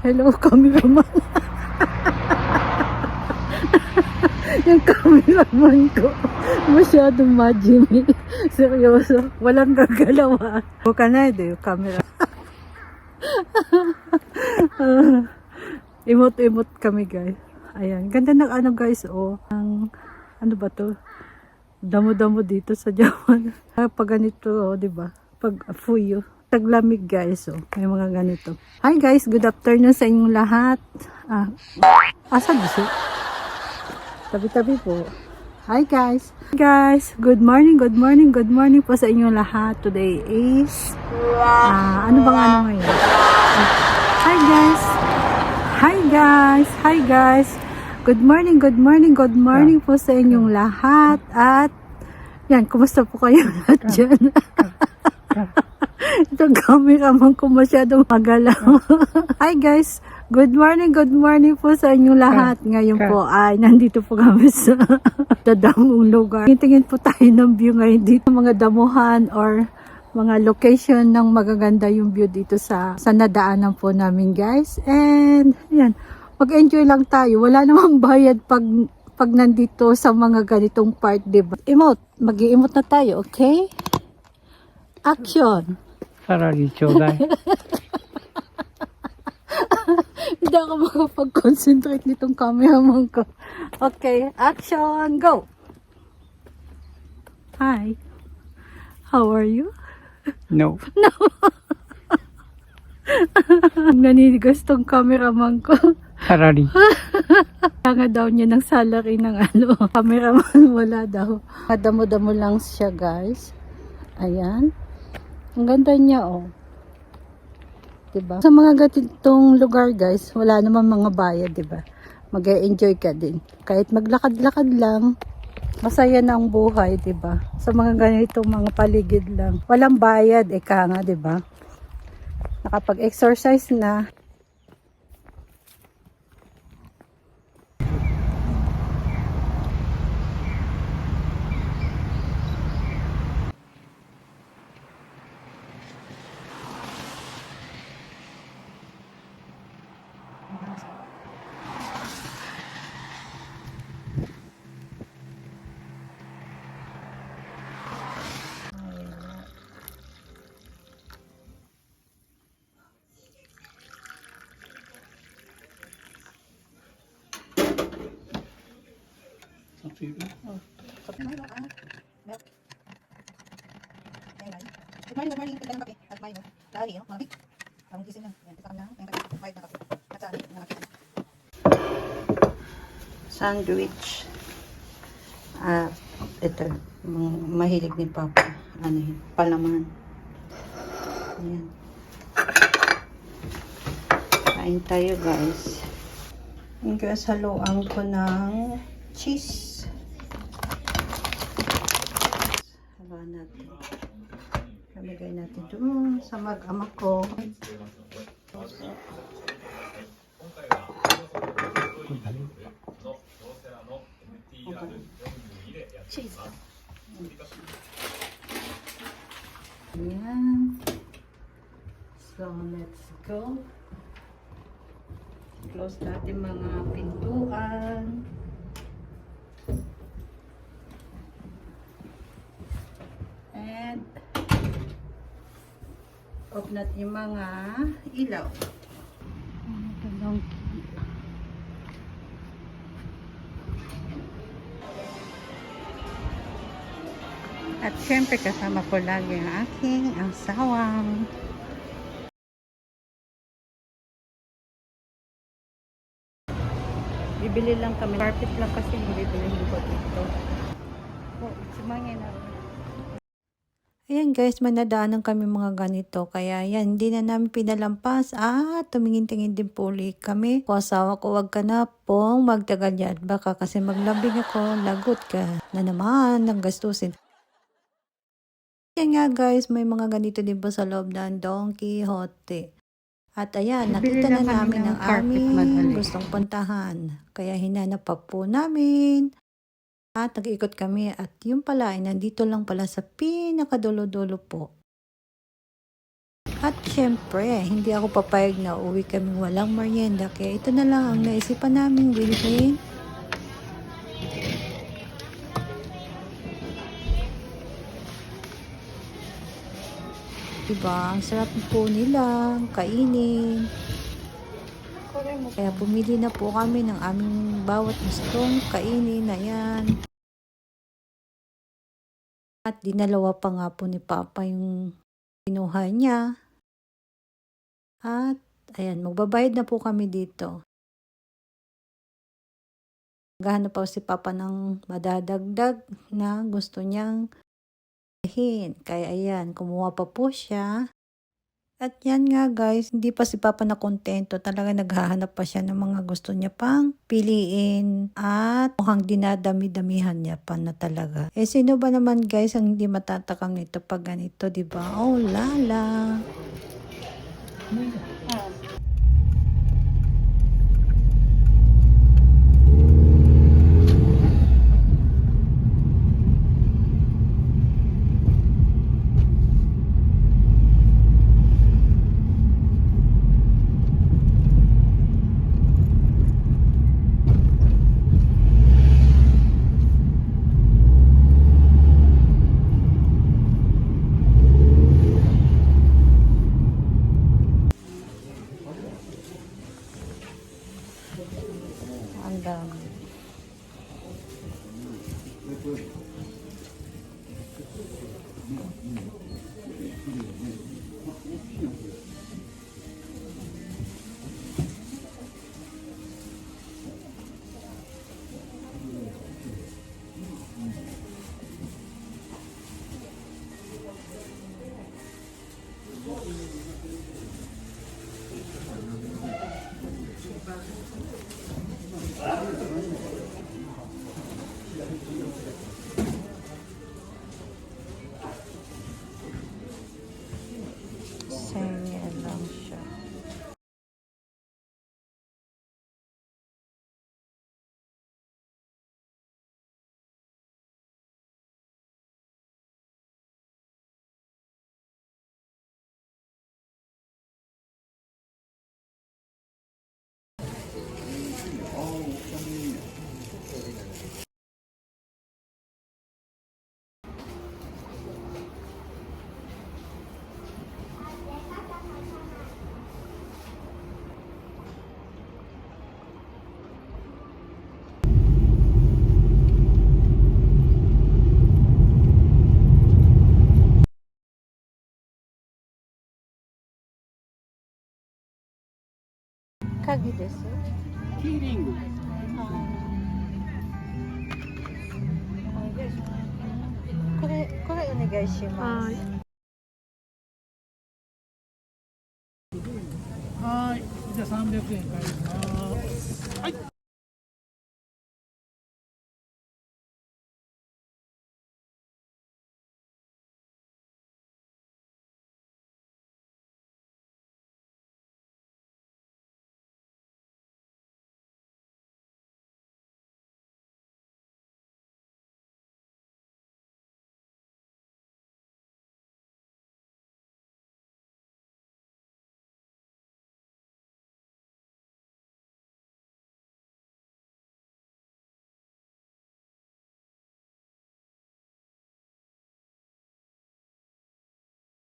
Hello, cameraman. yung cameraman ko, masyadong majimi. Seryoso, walang gagalawa. O ka na, ito yung camera. Ah, Imot-imot kami, guys. Ayan, ganda ng ano, guys, oh. Ang, ano ba to? Damo-damo dito sa Japan. Pag ganito, oh, di ba? Pag fuyo. Taglamig, guys, oh. May mga ganito. Hi, guys. Good afternoon sa inyong lahat. Ah, asa gusto? Tabi-tabi po. Hi guys. Hi guys. Good morning, good morning, good morning po sa inyong lahat. Today is ah ano bang ano ngayon? Ah, hi guys. Hi guys. Hi guys. Good morning, good morning, good morning po sa inyong lahat. At yan, kumusta po kayo lahat dyan? Ito cameraman ko masyadong magalaw. Hi guys, good morning, good morning po sa inyong lahat. Ngayon po ay nandito po kami sa dadamong lugar. Tingin po tayo ng view ngayon dito, mga damuhan or mga location ng magaganda yung view dito sa sa nadaanan po namin guys. And yan, mag-enjoy lang tayo. Wala namang bayad pag pag nandito sa mga ganitong part, diba? Emote, mag-i-emote na tayo, okay? Action! saragi chodai. Hindi ako makapag-concentrate nitong cameraman ko. Okay, action, go! Hi. How are you? No. No. Ang Naninigas tong cameraman ko. Harari. Kaya daw niya ng salary ng ano. Cameraman wala daw. Madamo-damo lang siya guys. Ayan. Ang ganda niya oh. Diba? Sa mga gatitong lugar guys, wala naman mga bayad, diba? mag enjoy ka din. Kahit maglakad-lakad lang, masaya na ang buhay, diba? Sa mga ganitong mga paligid lang. Walang bayad, eka nga, diba? Nakapag-exercise na, Good morning, good morning. Ganda ng kape. At may no. Dahil, no? Mga Ang gising lang. Yan, tikam lang. Yung kape. Bayad na kape. At saan? Mga kape. sandwich. Ah, ito, mahilig ni Papa. Ano yun? Palaman. Ayan. Kain tayo, guys. Haluan ko ng cheese. Haluan natin. Kamigay natin doon sa mag-ama ko. Cheese. Ayan. So, let's go. Close natin mga pintuan. And off natin yung mga ilaw. At syempre kasama ko lagi ang aking asawang. Bibili lang kami. Carpet lang kasi bibili ko dito. Oh, sumangin na. Ayan guys, manadaanan kami mga ganito. Kaya yan, hindi na namin pinalampas. Ah, tumingin-tingin din po ulit kami. Kung asawa ko, wag ka na pong magtagal yan. Baka kasi maglambing ako, lagot ka na naman ng gastusin. Yan nga guys, may mga ganito din po sa loob ng Don Quixote. At ayan, nakita na namin ng ang aming gustong puntahan. Kaya hinanap pa po namin. At nag-ikot kami at yung pala ay nandito lang pala sa pinakadulo-dulo po. At syempre, hindi ako papayag na uwi kami walang merienda. Kaya ito na lang ang naisipan namin bilhin. Diba? Ang sarap po nila, kainin. Kaya pumili na po kami ng aming bawat gustong kainin na yan. At dinalawa pa nga po ni Papa yung kinuha niya. At ayan, magbabayad na po kami dito. Naghahanap pa si Papa ng madadagdag na gusto niyang. Kaya ayan, kumuha pa po siya. At yan nga guys, hindi pa si Papa na kontento. Talaga naghahanap pa siya ng mga gusto niya pang piliin. At mukhang dinadami-damihan niya pa na talaga. Eh sino ba naman guys ang hindi matatakang ito pag ganito, di ba? Oh lala. Thank you. Kagi desu. キーリング。これ、これお願いします。はい。じゃあ300円返します。